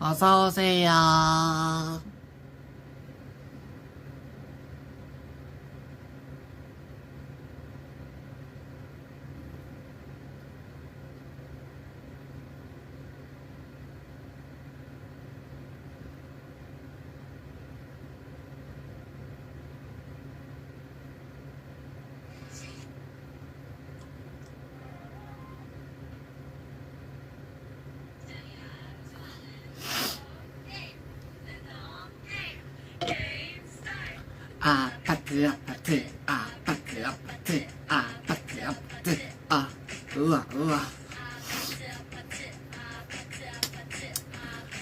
어서 오세요.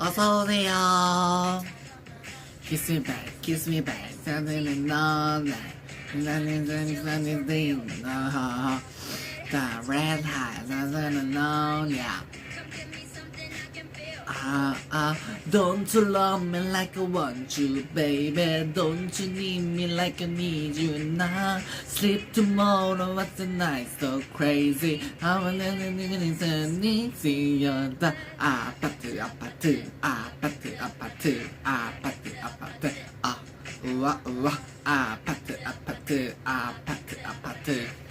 어서 오세요 Kiss me back kiss me back 나는 너네 나는 나는 나는 나는 다 red high 나는 너냐 I, I don't you love me like I want you, baby? Don't you need me like I need you now? Sleep tomorrow, what's the night so crazy? I'm a little bit uneasy, you're the apathy, apathy, apathy, apathy, apathy, apathy, ah, ooh, ooh, apathy, apathy, apathy, apathy.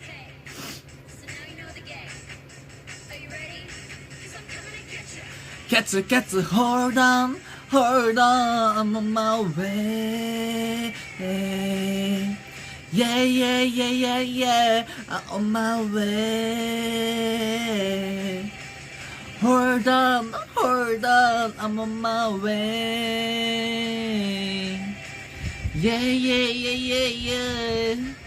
get to hold on, hold on, I'm on my way. Yeah, yeah, yeah, yeah, yeah, I'm on my way. Hold on, hold on, I'm on my way. Yeah, yeah, yeah, yeah, yeah.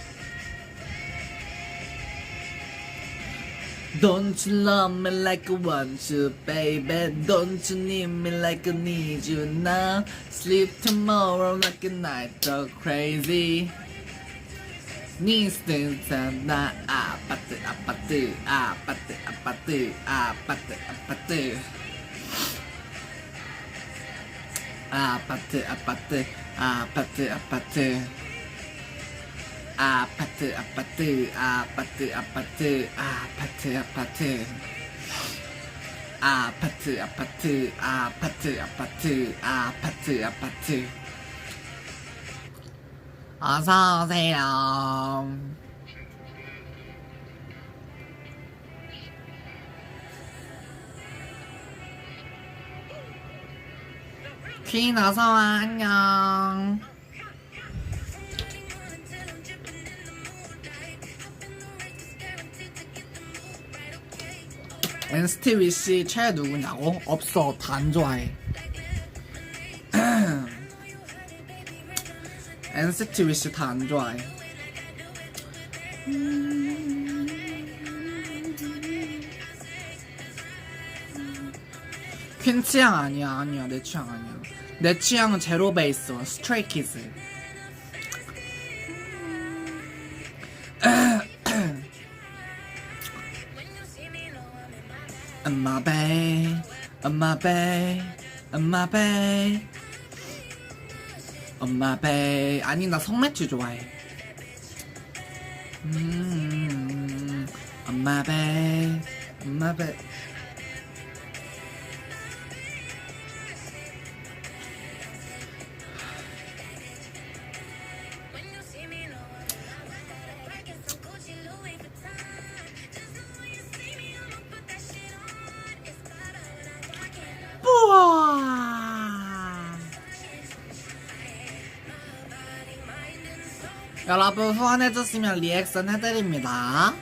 Don't you love me like I want you, baby? Don't you need me like I need you now? Sleep tomorrow like a night dog crazy. Needs things and not apathy, apathy, apathy, apathy, apathy, apathy. Apathy, apathy, apathy, apathy. 아파트 아파트 아파트 아파트 아파트 아파트 아파트 아파트 아파트 아파트 아파트 아파트 어서 오세요. 퀸 어서와 안녕. NCT 위시 최애 누구냐고? 없어. 다 안 좋아해. NCT 위시 다 안 좋아해. 퀸 취향 아니야. 아니야. 내 취향 아니야. 내 취향은 제로 베이스 스트레이키즈 엄마 배 엄마 배 엄마 배 엄마 배 아니 나 성매추 좋아해. 음 엄마 배 엄마 배 여러분 후원해주시면 리액션 해드립니다.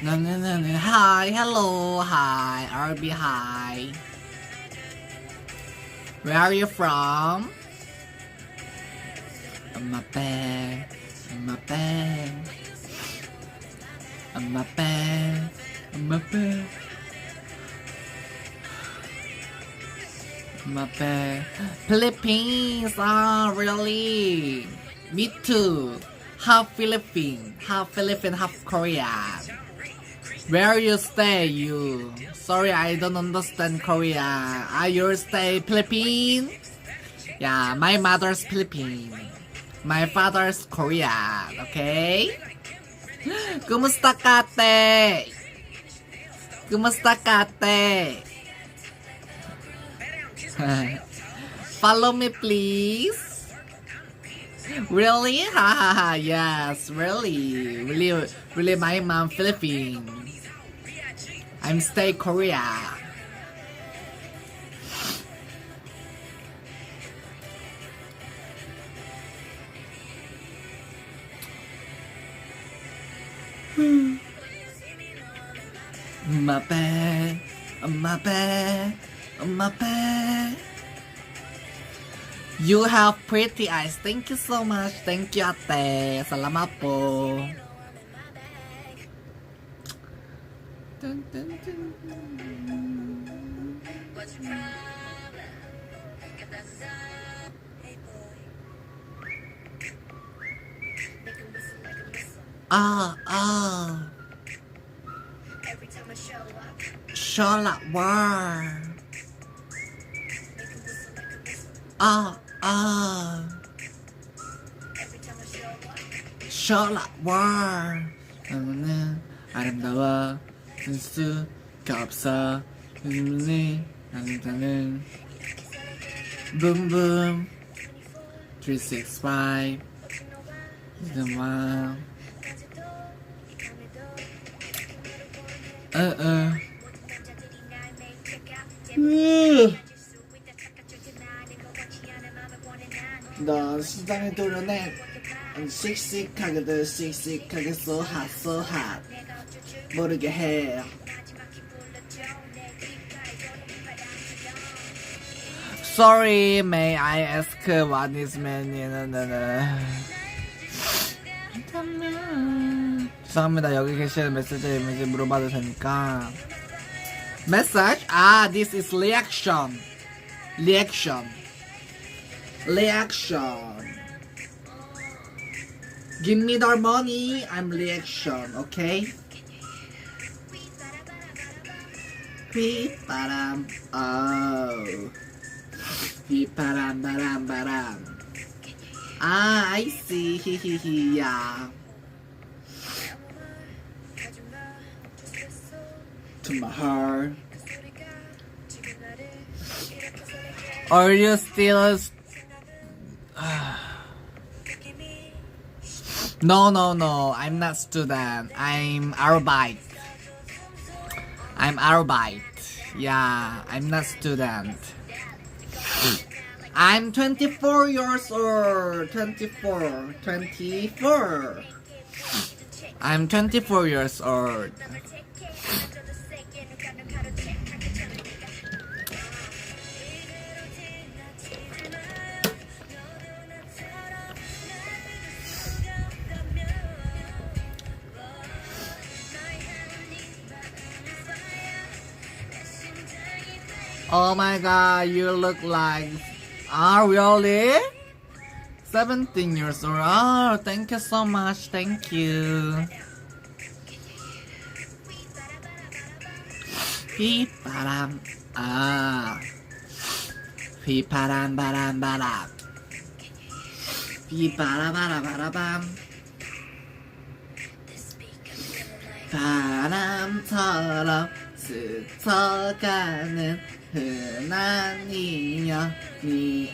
나나나나 하이 헬로 하이 RB 하이 Where are you from? I'm a bag I'm a bag I'm a bag I'm a bag Bad. Philippines, ah, really? Me too. Half Philippine, half Philippine, half Korean. Where you stay, you? Sorry, I don't understand Korea. Are you stay Philippine? Yeah, my mother's Philippine. My father's Korean. Okay? Kumusta kate? Kumusta kate? Follow me, please. Really? Ha ha ha. Yes, really. Really, really, my mom Philippine. I'm stay Korea. Hmm. My bad, my bad, bad. You have pretty eyes. Thank you so much. Thank you, ate. Salamat po. Dun, dun, dun. Ah, ah. Charlotte War. Ah, ah. Charlotte War. 나는 아름다워 쓸 수가 없어. 눈이 나는 붐붐 365 the one uh-uh 너 시장에 도려내 씩씩하게도 씩씩하게 so hot so hot 모르게 해 Sorry, may I ask what is meaning? 죄송합니다. 여기 계시는 메시지 이미지 물어봐도 되니까. Message? Ah, this is reaction. Reaction. reaction. Give me the money, I'm reaction, okay? Beep-ba-dam, oh. Wee baram baram baram. Ah, I see, hee hee hee, yeah. To my heart. Are you still no, no, no. I'm not student. I'm Arbeit. I'm Arbeit. Yeah, I'm not student. I'm 24 years old. 24. 24. I'm 24 years old. Oh my god, you look like. Ah, really? 17 years old. Oh, thank you so much. Thank you. 휘바람. 아. 휘바람, 바람, 바람. 휘바라바라바라밤. 바람처럼 스쳐가는 una niña, of.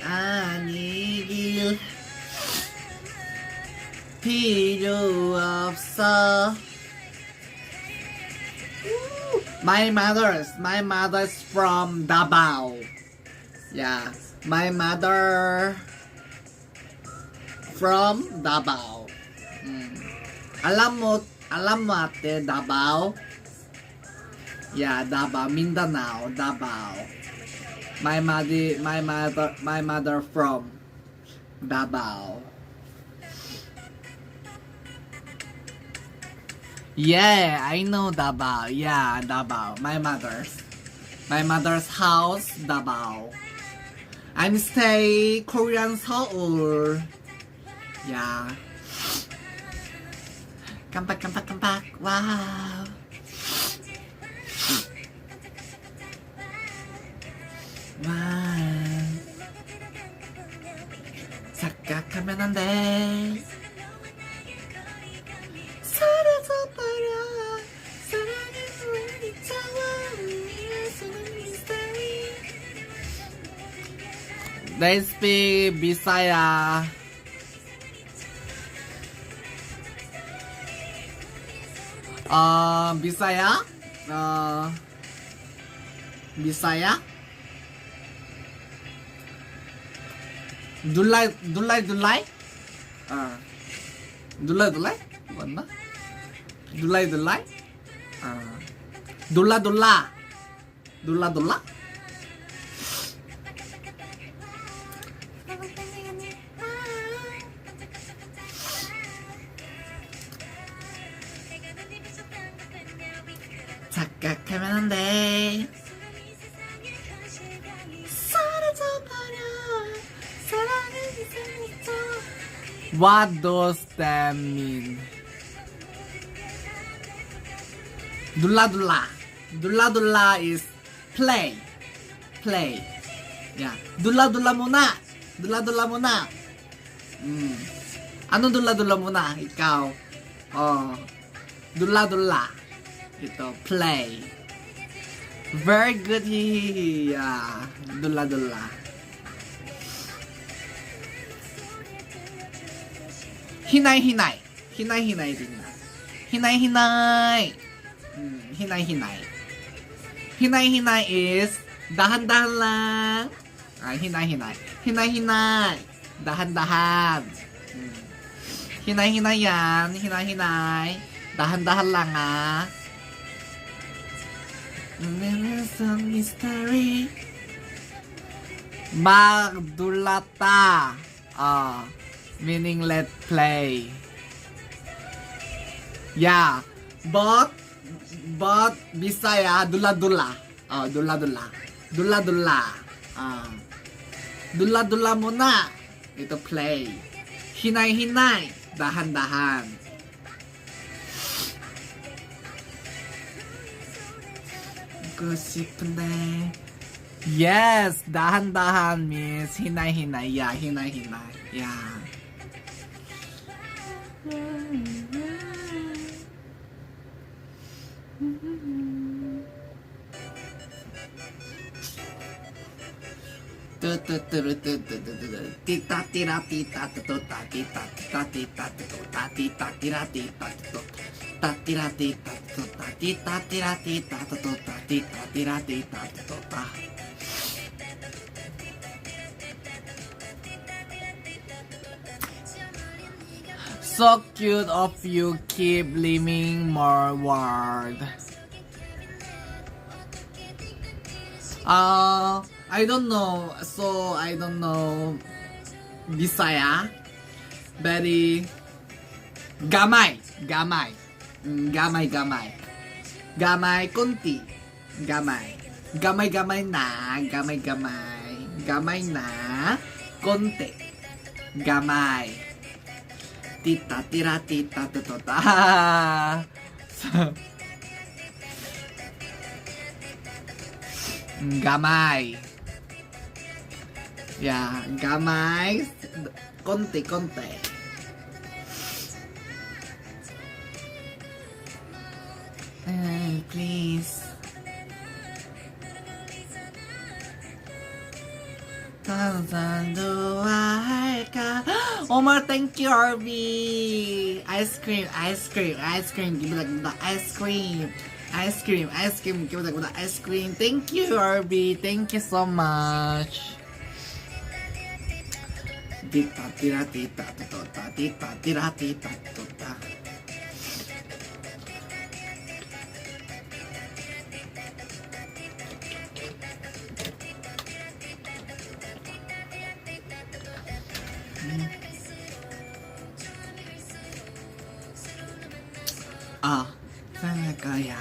My mother's, my mother's from Davao. Yeah, my mother from Dabao. Mm. Alam mo, alam mo ate Davao? Yeah, Davao, Mindanao, Davao. My mother, my mother, my mother from Davao. Yeah, I know Davao. Yeah, Davao. My mother's, my mother's house, Davao. I'm stay Korean Seoul. Yeah. Come back, come back, come back. Wow. 와. 착각하면 안 돼. 사라져버려. 차원이라서는 미스터리. They speak Bisaya. 어, 미사야? 어, 미사야? 눌라이, 눌라이, 눌라이? 어, 눌라이, 눌라이? 맞나? 눌라이, 눌라이? 어, 놀라, 놀라. 놀라, 놀라? What does that mean? Dula dula. Dula dula is play. Play. Yeah. Dula dula muna. Dula dula muna. Mm. Ano dula dula muna? Ikaw. Oh. Dula dula. Ito. Play. Very good. Yeah. Dula dula. ひないひない。ひないひないでいいな。ひないひない。うん、ひないひない。ひないひない is だはんだはんらん。あ、ひないひない。ひないひない。だはんだはん。ひないひないやん。ひないひない。だはんだはんらんが。Never some mystery. Magdulata. Ah. meaning let play. Ya, bot bot bisa ya dula dula. Oh, dula dula. Dula dula. Uh, dula dula muna. Itu play. Hinai hinai. Dahan dahan. Yes, dahan dahan miss hinai hinai. Ya, hinai hinai. Ya. Tita tira tita tuta tita tita tita tuta tita tira tita tuta ta tira tita tuta tita tira tita tuta tita tira tita tuta So cute of you keep living more word. Uh, I don't know. So I don't know. Bisaya. Very gamay. Gamay. Mm, Gamay gamay. Gamay kunti. Gamay. Gamay gamay na. Gamay gamay. Gamay na. Konti. Gamay. tita tira tita tutota gamai ya gamai konte konte eh, please. 할까? Omar, thank you, RB. Ice cream, ice cream, ice cream. Give me like the ice cream. Ice cream, ice cream. Give me like the ice cream. Thank you, RB. Thank you so much. Tita, tira, tita, tota, tita, tira, tita, tota. 啊，那个呀。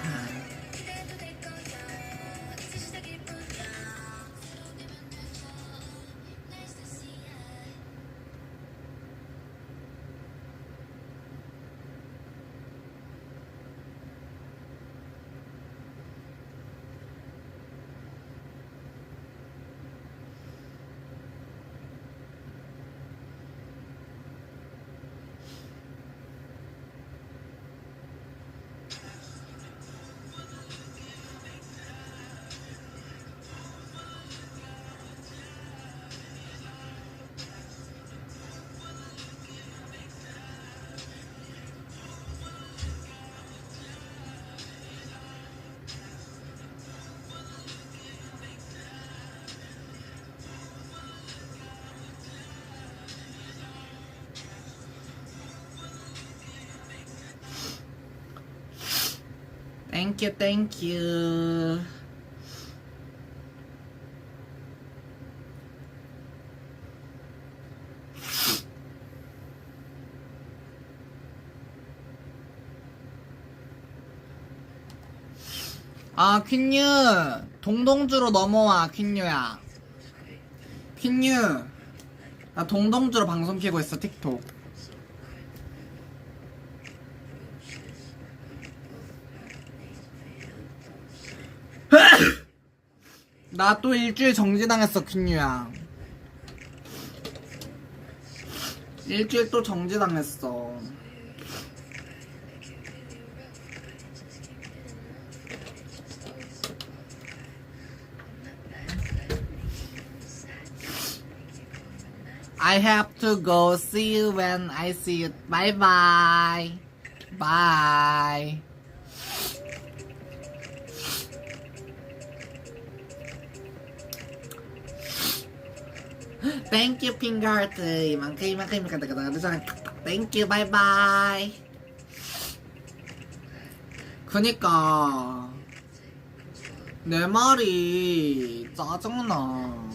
거야 땡큐 땡큐 아 퀸유 동동주로 넘어와 퀸유야. 퀸유 나 동동주로 방송 키고 있어 틱톡 나 또 일주일 정지당했어 퀸유야 일주일 또 정지당했어 I have to go see you when I see you bye bye bye You 핑가하트 이만큼 이만큼 이만큼 이만큼 이만큼 you bye bye. 그니까 내 말이 짜증나.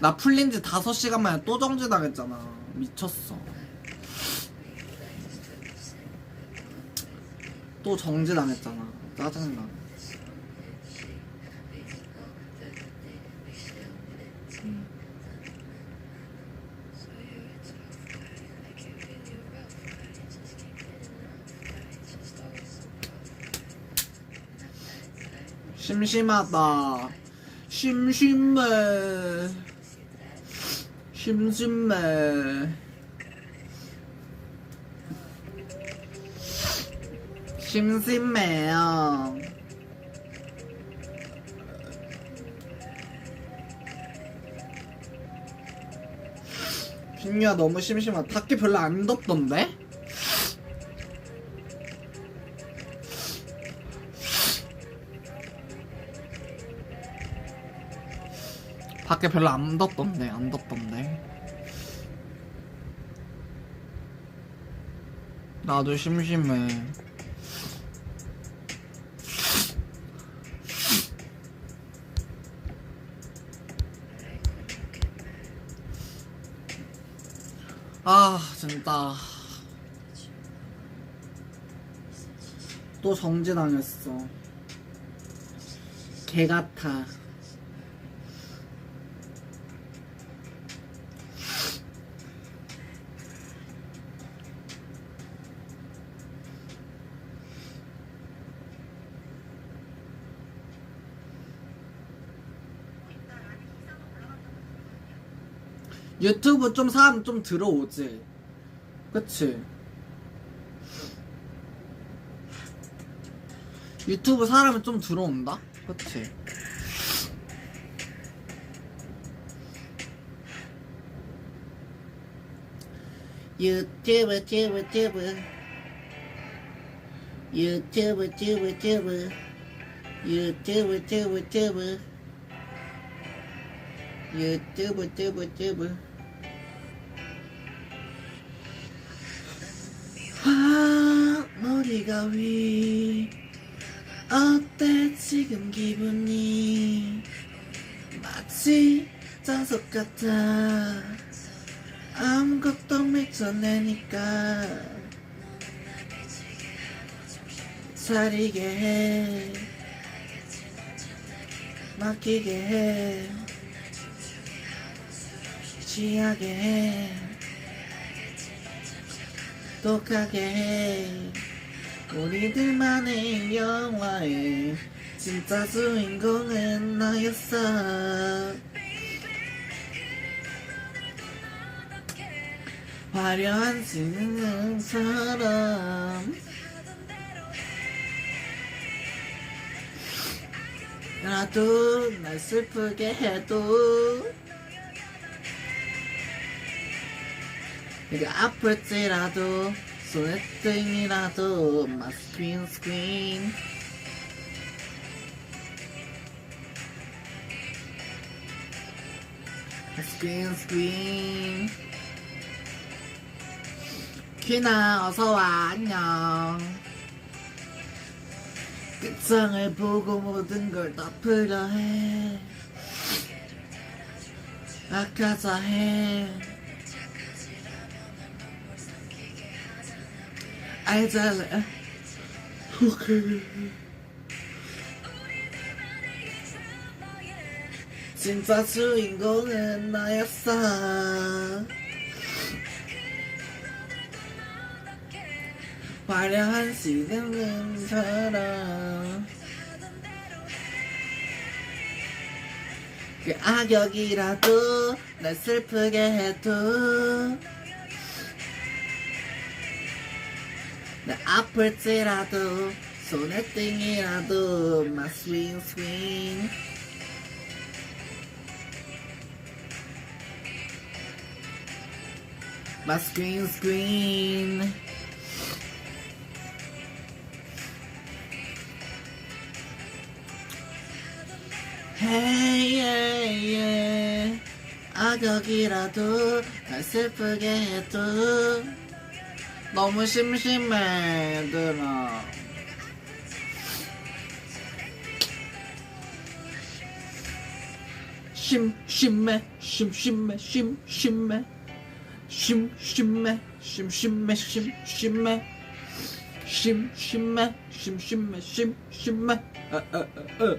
나 풀린 지 5시간 만에 또 정지당했잖아. 미쳤어. 또 정지당했잖아. 짜증나 심심하다. 심심해. 심심해. 심심해요. 빈유야 너무 심심하다. 밖에 별로 안 덥던데? 밖에 별로 안 덥던데 안 덥던데. 나도 심심해. 아 진짜. 또 정지당했어. 개 같아 유튜브 좀 사람 좀 들어오지. 그치? 유튜브 사람은 좀 들어온다? 그치? 유튜브, 유튜브, 유튜브. 유튜브, 유튜브, 유튜브. 유튜브, 유튜브, 유튜브. 유튜브, 유튜브, 유튜브. 머리가 위. 어때 지금 기분이? 마치 자석 같아. 아무것도 못 뱉어내니까. 사리게 해. 맡기게 해. 취하게 해. 독하게 해 우리들만의 영화에 진짜 주인공은 너였어. 화려한 신흥처럼. 나도 날 슬프게 해도. 내가 아플지라도 손에 땡이라도 마 스크린 스크린 스크린 키나 어서와 안녕. 끝장을 보고 모든 걸 덮으려 해. 아까자 해 알잖아 오케이. 진짜 주인공은 나였어 화려한 시즌처럼 그 악역이라도 날 슬프게 해도 아플지라도 손에 띵이라도 막 스윙 스윙. 막 스크린 스크린 Hey, yeah, yeah. 악역이라도 날 슬프게 해도 너무 심심해 얘들아. 심심해 심심해 심심해. 심심해 심심해 심심해. 심심해 심심해 심심해. 어어어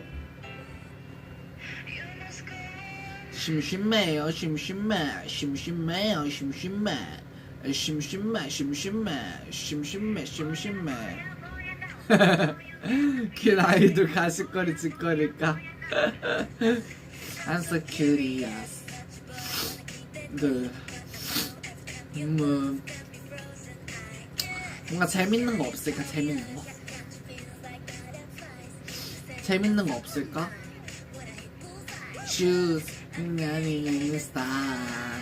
심심해요 심심해. 심심해요 심심해 심심해 심심해 심심해 심심해. 긴 아이돌 가십거리 짓거릴까? I'm so curious. 그 뭐, 뭔가 재밌는 거 없을까? 재밌는 거? 재밌는 거 없을까? Choose 나는 스타일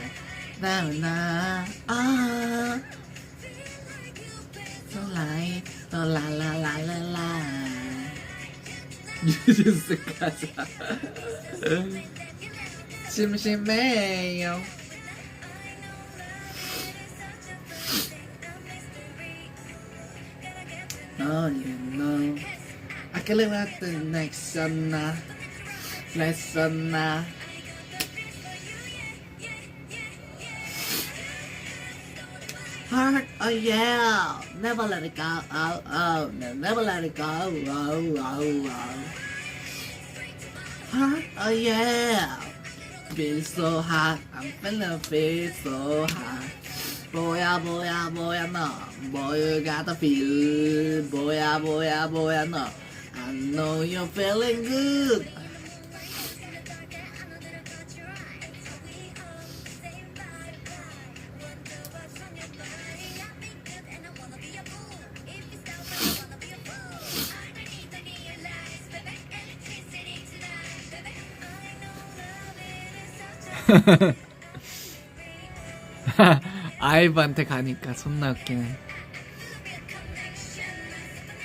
나나 아 솔라이 솔라라라라라 뉴스 가자 심심해요 Oh, you know I can live at the next summer Next summer Heart, oh yeah, never let it go, oh, oh, never let it go, oh, oh, oh. oh. Heart, oh yeah, feel so hot, I'm finna feel so hot. ah, boy, ah, no, boy, you gotta feel, Boy, ah, boy, ah, boy, ah, no. I know you're feeling good. 아이브한테 가니까 존나 웃기네.